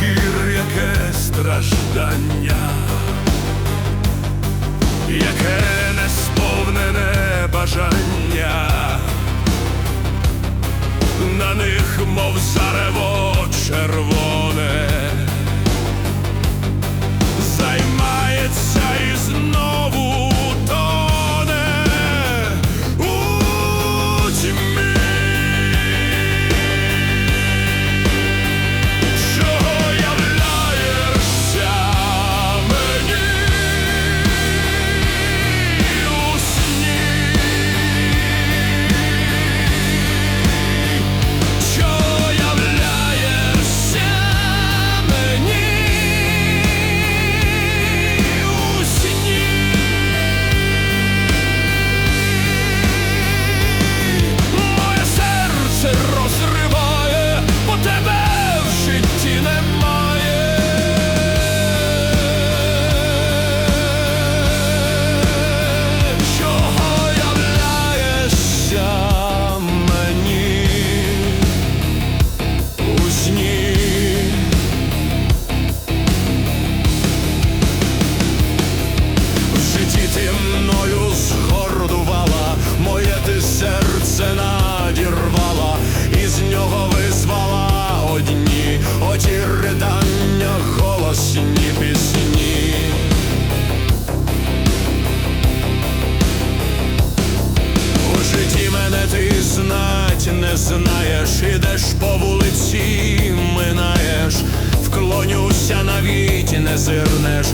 шкір яке страждання, яке несповнене бажання, на них, мов зарево червоне. не знаєш, ідеш по вулиці, минаєш, вклонюся навіть не зирнеш.